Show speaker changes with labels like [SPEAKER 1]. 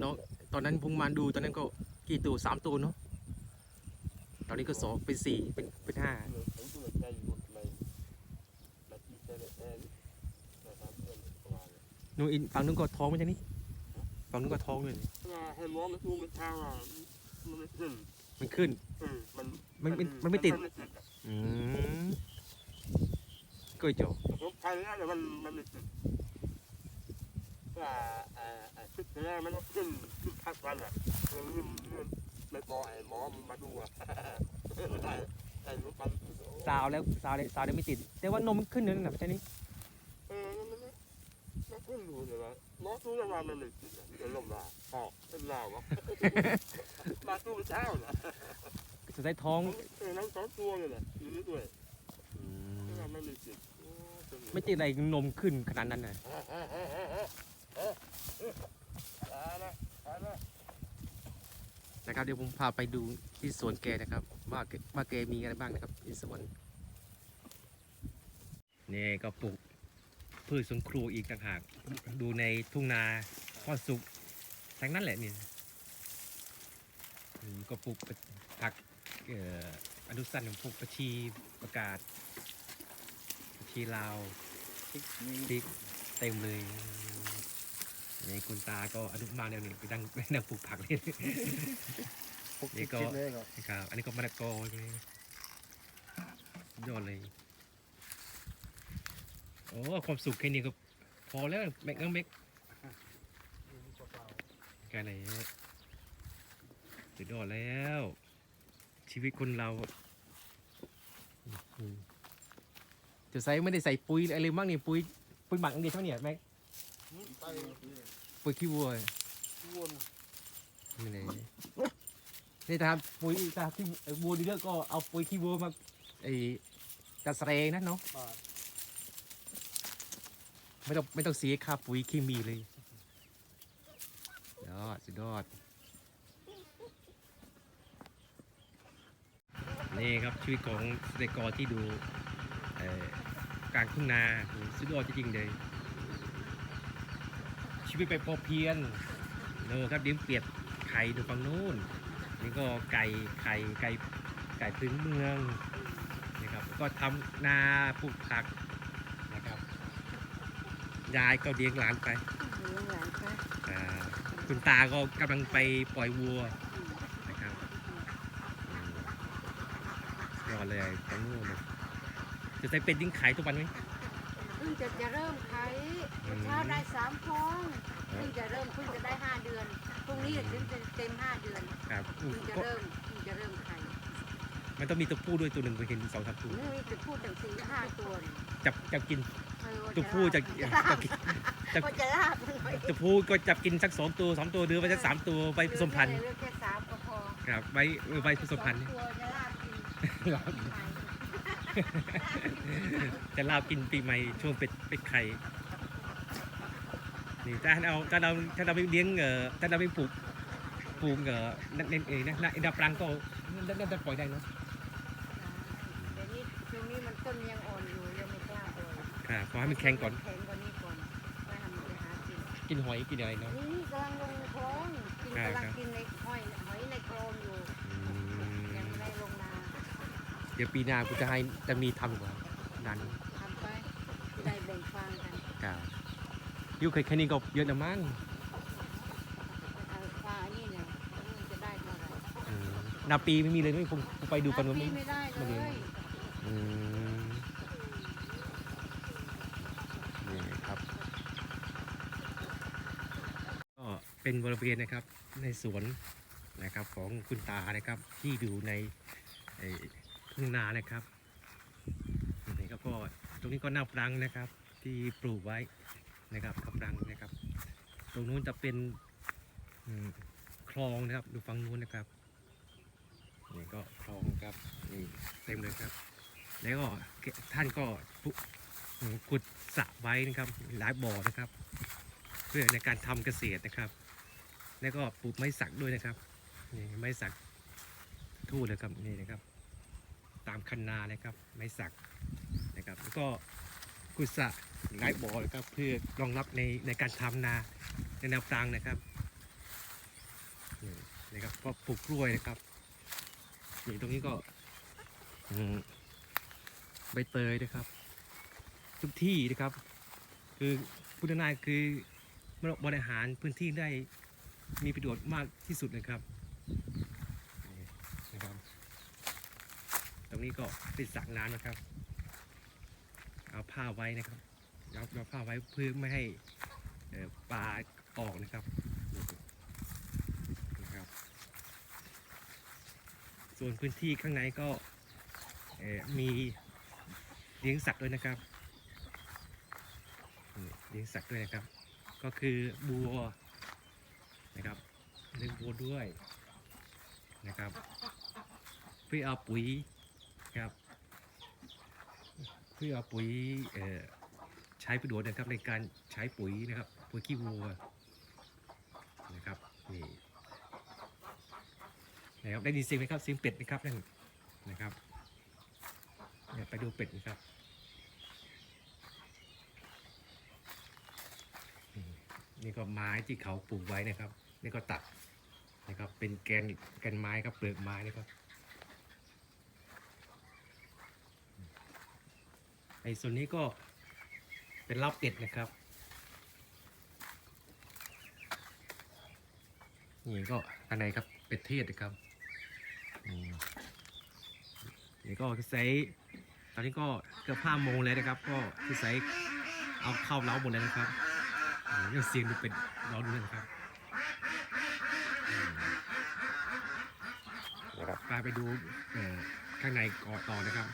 [SPEAKER 1] อนน้องตอนนั้นพุงมาดูตอนนั้นก็กี่ตัวสามตัวเนาะตอนนี้ก็สองเป็นสี่เป็นเป็นห้า
[SPEAKER 2] หนนะครับเพื่อนประมาณนี้
[SPEAKER 1] นู่นอีกฝั่งนู้นก็ท้องไหม่ใช่นี่ฝั่งนู้นก็ท้องเลยนี่
[SPEAKER 2] ว่ามันมันทามันไม่ขึ้น
[SPEAKER 1] มันขึ้น
[SPEAKER 2] มัน
[SPEAKER 1] มันมันไม่ติด
[SPEAKER 2] อื
[SPEAKER 1] มก็จบ
[SPEAKER 2] ผมไปแล้วแต่มันมันไม่ติด ว่าเอ่อเอ่อชุดแรกมันขึ้นขึ้นพักวันอะเออมันมันไม่พอไอ้หมอมันมาดูอะได้ได้รู้ปัน
[SPEAKER 1] สาวแล้วสาวแล้วสาวแล้วไม่ติด แต่ว่านมมันขึ้นนึงนะไม่ใช่นี่
[SPEAKER 2] เออมันไม่ไม่ขึ้นดูเลยวะหมอดูแล้วว่ามันไม่ติดอะเดี๋ยวลงมาพอเป็นลาวะมาตู้เช้าน่ะ
[SPEAKER 1] จะได้ท้อง
[SPEAKER 2] เออน้ำสองตัวเลยแหละอยู่นี่ด้วยไม่ว่ามันไม่ติดโอ้เป็น
[SPEAKER 1] ไม่ติดอะไรนมขึ้นขนาดนั้นนะ
[SPEAKER 2] ตายละตายละ
[SPEAKER 1] นะครับเดี๋ยวผมพาไปดูที่สวนแกนะครับว่าว่าแกมีอะไรบ้างนะครับที่สวนนี่ก็ปลูกพืชสวนครัวอีกต่างหาก ดูในทุ่งนาพ่อสุกทั้งนั้นแหละนี่ก็ปลูกผักอนุสันปลูกประชีประกาศประชีลาวพริกเต็มเลย คุณตาก็อนุมานแนวนี้ไปดังไปนั่งปลูกผักเลย
[SPEAKER 2] พวก
[SPEAKER 1] นี่ก็
[SPEAKER 2] คิดเลยครับ
[SPEAKER 1] ครับอันนี้ก็มะละกอใช่ไหมยอดเลยโอ้ความสุขแค่นี้ก็พอแล้วแม็กน้องแม็กกันไหนสุดยอดแล้ว ชีวิตคนเราอืมจะใส่ไม่ได้ใส่ปุ๋ยอะไรบ้างนี่ปุ๋ยปุ๋ยหมักอันเดียวเท่านี้แม็ก
[SPEAKER 2] ไป
[SPEAKER 1] ปุ๋ยขี้วัว
[SPEAKER 2] วน
[SPEAKER 1] นี่เลยนี่ตามปุ๋ยตามที่วัวดีเลือกก็เอาปุ๋ยขี้วัวมาไอ้จัดแสดงนะเนาะ
[SPEAKER 2] ป่า
[SPEAKER 1] ไม่ต้องไม่ต้องเสียค่าปุ๋ยเคมีเลยยอดสุดยอดนี่ครับชีวิตของเกษตรกรที่ดูเอ่อกลางทุ่งนาโหสุดยอดจริงๆเลย ชีวิตไปพอเพียงโนครับดิ้มเปียกไข่ดูฝั่งนู้นนี่ก็ไก่ไข่ไก่ไก่พื้นเมืองนะครับก็ทำนาปลูกผักนะครับยายก็เลี้ยงหลานไป
[SPEAKER 3] เลี้ยงหลานค่ะ
[SPEAKER 1] อ่าคุณตาก็กำลังไปปล่อยวัวนะครับอืมยอดเลยทั้งนู้นเลยจะใส่เป็ดยิ่งขายทุกวันไหม
[SPEAKER 3] เพิ่งจะจะเริ่มขาย
[SPEAKER 1] อืม
[SPEAKER 3] เช้าได้สามฟอง
[SPEAKER 1] ครับ
[SPEAKER 3] เพิ่งจะเริ่มเพิ่งจะได้ห้าเดือนพรุ่งนี้ถึงจะเต็มห้าเดือน
[SPEAKER 1] ครับอื
[SPEAKER 3] เพิ่
[SPEAKER 1] ม
[SPEAKER 3] งจะ
[SPEAKER 1] ก็
[SPEAKER 3] เริ่มเพิ่งจะเริ่มขาย
[SPEAKER 1] มันต้องมีตัวผู้ด้วยตัวหนึ่งไปเห็นสองสามตัว
[SPEAKER 3] นี่มีจะพูดถึงสี่ห้าตัวนี่
[SPEAKER 1] จับจับกิน
[SPEAKER 3] เออว่า
[SPEAKER 1] ตัวผู้จะ
[SPEAKER 3] จะ
[SPEAKER 1] จะกินจะ
[SPEAKER 3] ว่าจะลาบมันหน่อย
[SPEAKER 1] ตัวผู้ก็จับกินสักสองตัวสามตัวหรือไปสักสามตัวไปผสมพันธุ์
[SPEAKER 3] เลือกแค่สามก็พอ
[SPEAKER 1] ครับไว้ไว้ผสมพันธุ์
[SPEAKER 3] สองตัวจะลาบกิน
[SPEAKER 1] ลาบ จะลาบกินปีใหม่ช่วงเป็ดเป็ดไข่นี่ถ้าเอาถ้าเราถ้าเราไปเลี้ยงเอ่อถ้าเราไปปลูกปลูกเอ่อนั่นเองเองนะนะดับปลังก็น่าน่าจะปล่อยได้เนาะ
[SPEAKER 3] เดี๋ยวนี้ช่วงนี้มันต้นยังอ่อนอยู่ยังไม่กล้าปล่อย
[SPEAKER 1] ครับขอให้มันแข็งก่อน
[SPEAKER 3] แข็งกว่านี้ก่อนไปทำไปหากิน
[SPEAKER 1] กินหอยกินอะไรเนาะ
[SPEAKER 3] นี่กำลังลงคลองกิน
[SPEAKER 1] ครับ
[SPEAKER 3] กำลั
[SPEAKER 1] ครั
[SPEAKER 3] ง
[SPEAKER 1] บ
[SPEAKER 3] กินในหอยหอยในคลองอยู่
[SPEAKER 1] อืม
[SPEAKER 3] ยังไม่ได้ลงนา
[SPEAKER 1] เดี๋ยวปีหน้ากูจะให้จะมีทำกว่าดัน
[SPEAKER 3] ทำไปได้แบ่งฟางกัน
[SPEAKER 1] ครับอยูเคยแค่นี้ก็เยอะนะมั้ง
[SPEAKER 3] เอาฟางอันนี้เนี่ยมันจะได้เท่าไหร่
[SPEAKER 1] อืมนาปีไม่มีเลยนี่ผมผมไปดูกันว่า
[SPEAKER 3] ปี
[SPEAKER 1] ไม่
[SPEAKER 3] ไม่ได้
[SPEAKER 1] ไม่
[SPEAKER 3] เล
[SPEAKER 1] ได้
[SPEAKER 3] ย
[SPEAKER 1] อืมนี่ครับ ก็เป็นบริเวณนะครับในสวนนะครับของคุณตานะครับที่อยู่ในไอ้ ทุ่งนานะครับนี่ครับก็ตรงนี้ก็หน้าปรังนะครับ ที่ปลูกไว้นะครับกำลังนะครับ ตรงนู้นจะเป็นอคลองนะครับ ดูฝั่งนู้นนะครับนี่ก็คลองครับนี่เต็มเลยครับ แล้วก็ท่านก็ขุดสระไว้นะครับ หลายบ่อนะครับ เพื่อในการทำเกษตรนะครับ แล้วก็ปลูกไม้สักด้วยนะครับนี่ไม้สักทู่เลยครับนี่นะครับ ตามคันนานะครับ ไม้สักนะครับแล้วก็ขุดสระหลายบ่อนะครับเพื่อรองรับในในการทำนาในแนวปรางนะครับนะครับก็ปลูกกล้วยนะครับนี่ตรงนี้ก็ใบเตยนะครับ ทุกที่นะครับ คือพุทธนายคือบริหารพื้นที่ได้มีประโยชน์มากที่สุดนะครับนี่นะครับ ต รงนี้ก็เป็นสระน้ำนะครับ เอาผ้าไว้นะครับเอาเอาผ้าไว้เพื่อไม่ให้เอปลาออกนะครับนะครับ ส่วนพื้นที่ข้างในก็เอมีเลี้ยงสัตว์ด้วยนะครับเลี้ยงสัตว์ด้วยนะครับ ก็คือบัวนะครับเลี้ยงบัวด้วยนะครับเพื่อเอาปุ๋ย พื่อเอาปุ๋ยใช้ประโยชน์นะครับในการใช้ปุ๋ยนะครับปุ๋ยขี้วัวนะครับนี่นะครับได้ยินเสียงไหมครับเสียงเป็ดนะครับนั่นนะครับเนี่ยไปดูเป็ดนะครับนี่นี่ก็ไม้ที่เขาปลูกไว้นะครับ นี่ก็ตัดนะครับเป็นแกนแกนไม้ครับเปลือกไม้นะครับ ไอ้ส่วนนี้ก็เป็นเล้าเป็ดนะครับ นี่ก็อันไหนครับเป็ดเทศนะครับอืมนี่ก็คือใช้ตอนนี้ก็เกือบห้าโมงแล้วนะครับ ก็คือใช้เอาเข้าเล้าหมดแล้วนะครับอืมยังเสียงดูเป็ดเราดูเลยนะครับอืมนะครับไปไปดูเอ่อข้างในก่อต่อนะครับ